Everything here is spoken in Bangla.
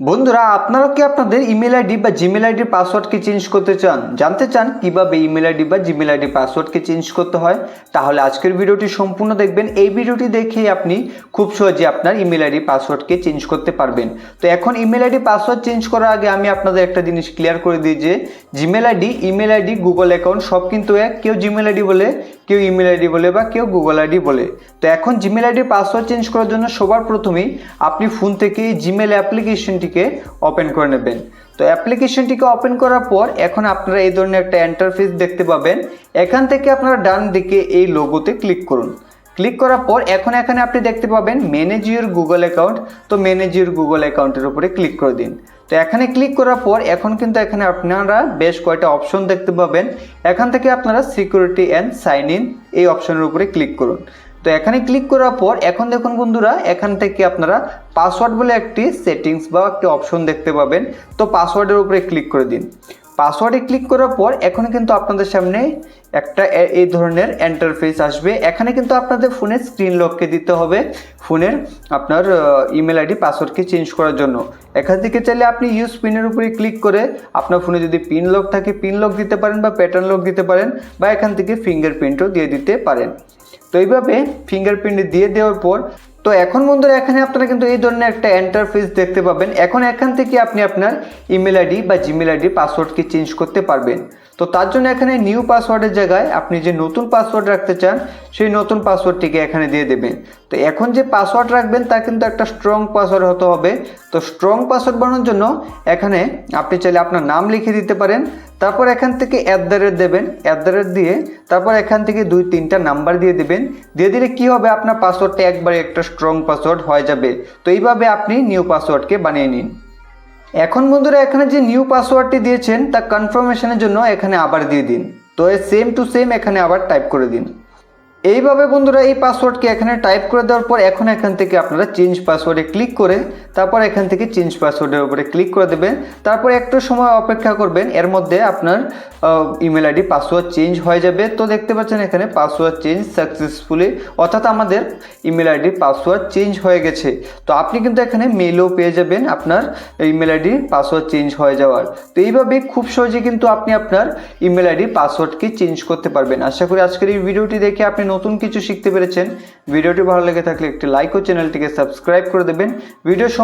বন্ধুরা আপনারা কি আপনাদের ইমেল আইডি বা জিমেল আইডির পাসওয়ার্ডকে চেঞ্জ করতে চান জানতে চান কীভাবে ইমেল আইডি বা জিমেল আইডির পাসওয়ার্ডকে চেঞ্জ করতে হয় তাহলে আজকের ভিডিওটি সম্পূর্ণ দেখবেন এই ভিডিওটি দেখেই আপনি খুব সহজে আপনার ইমেল আইডি পাসওয়ার্ডকে চেঞ্জ করতে পারবেন তো এখন ইমেল আইডি পাসওয়ার্ড চেঞ্জ করার আগে আমি আপনাদের একটা জিনিস ক্লিয়ার করে দিই যে Gmail ID email ID Google account সব কিন্তু এক কেউ জিমেল আইডি বলে কেউ ইমেল আইডি বলে বা কেউ গুগল আইডি বলে তো এখন জিমেল আইডি পাসওয়ার্ড চেঞ্জ করার জন্য সবার প্রথমেই আপনি ফোন থেকে জিমেল অ্যাপ্লিকেশনটিকে ওপেন করে নেবেন। তো অ্যাপ্লিকেশনটিকে ওপেন করার পর এখন আপনারা এই ধরনের একটা ইন্টারফেস দেখতে পাবেন। এখান থেকে আপনারা ডান দিকে এই লোগোতে ক্লিক করুন। ক্লিক করার পর এখন এখানে আপনি দেখতে পাবেন ম্যানেজ ইউর গুগল অ্যাকাউন্ট তো ম্যানেজ ইউর গুগল অ্যাকাউন্টের উপরে ক্লিক করে দিন। তো এখানে ক্লিক করার পর এখন কিন্তু এখানে আপনারা বেশ কয়েকটা অপশন দেখতে পাবেন। এখান থেকে আপনারা সিকিউরিটি অ্যান্ড সাইন ইন এই অপশনের উপরে ক্লিক করুন। তো এখানে ক্লিক করার পর এখন দেখুন বন্ধুরা, এখান থেকে আপনারা পাসওয়ার্ড বলে একটি সেটিংস বা একটি অপশন দেখতে পাবেন। তো পাসওয়ার্ডের উপরে ক্লিক করে দিন। পাসওয়ার্ডে ক্লিক করার পর এখন কিন্তু আপনাদের সামনে একটা এই ধরনের এন্টারফেস আসবে। এখানে কিন্তু আপনাদের ফোনের স্ক্রিন লককে দিতে হবে ফোনের আপনার ইমেল আইডি পাসওয়ার্ডকে চেঞ্জ করার জন্য। এখান থেকে চাইলে আপনি ইউজ পিনের উপরে ক্লিক করে আপনার ফোনে যদি পিন লক থাকে পিন লক দিতে পারেন বা প্যাটার্ন লক দিতে পারেন বা এখান থেকে ফিঙ্গারপ্রিন্টও দিয়ে দিতে পারেন। তো এইভাবে ফিঙ্গারপ্রিন্ট দিয়ে দেওয়ার পর তো এখন বন্ধুরা, এখানে আপনারা কিন্তু এই ধরনের একটা এন্টারফেস দেখতে পাবেন। এখন এখান থেকে আপনি আপনার ইমেল আইডি বা জিমেল আইডি পাসওয়ার্ডকে চেঞ্জ করতে পারবেন। তো তার জন্য এখানে নিউ পাসওয়ার্ডের জায়গায় আপনি যে নতুন পাসওয়ার্ড রাখতে চান, সেই নতুন পাসওয়ার্ডটিকে এখানে দিয়ে দেবেন। তো এখন যে পাসওয়ার্ড রাখবেন তা কিন্তু একটা স্ট্রং পাসওয়ার্ড হতে হবে। তো স্ট্রং পাসওয়ার্ড বানানোর জন্য এখানে আপনি চাইলে আপনার নাম লিখে দিতে পারেন। তারপর এখান থেকে অ্যাট দ্য রেট দেবেন। অ্যাট দ্য রেট দিয়ে তারপর এখান থেকে দুই তিনটা নাম্বার দিয়ে দেবেন। দিয়ে দিলে কি হবে? আপনার পাসওয়ার্ডটা একবারে একটা স্ট্রং পাসওয়ার্ড হয়ে যাবে। তো এইভাবে আপনি নিউ পাসওয়ার্ডকে বানিয়ে নিন। এখন বন্ধুরা, এখানে যে নিউ পাসওয়ার্ডটি দিয়েছেন, তা কনফার্মেশনের জন্য এখানে আবার দিয়ে দিন। তো সেম টু সেম এখানে আবার টাইপ করে দিন। এইভাবে বন্ধুরা, এই পাসওয়ার্ডকে এখানে টাইপ করে দেওয়ার পর এখন এখান থেকে আপনারা চেঞ্জ পাসওয়ার্ডে ক্লিক করে তারপর এখান থেকে চেঞ্জ পাসওয়ার্ডের উপরে ক্লিক করে দেবেন। তারপর একটু সময় অপেক্ষা করবেন। এর মধ্যে আপনার ইমেল আইডি পাসওয়ার্ড চেঞ্জ হয়ে যাবে। তো দেখতে পাচ্ছেন এখানে পাসওয়ার্ড চেঞ্জ সাকসেসফুলি অর্থাৎ আমাদের ইমেল আইডি পাসওয়ার্ড চেঞ্জ হয়ে গেছে। তো আপনি কিন্তু এখানে মেলও পেয়ে যাবেন আপনার ইমেল আইডি পাসওয়ার্ড চেঞ্জ হয়ে যাওয়ার। তো এইভাবে খুব সহজে কিন্তু আপনি আপনার ইমেল আইডি পাসওয়ার্ডকে চেঞ্জ করতে পারবেন। আশা করি আজকের এই ভিডিওটি দেখে আপনি নতুন কিছু শিখতে পেরেছেন। ভিডিওটি ভালো লেগে থাকলে একটি লাইক ও চ্যানেলটিকে সাবস্ক্রাইব করে দেবেন। ভিডিও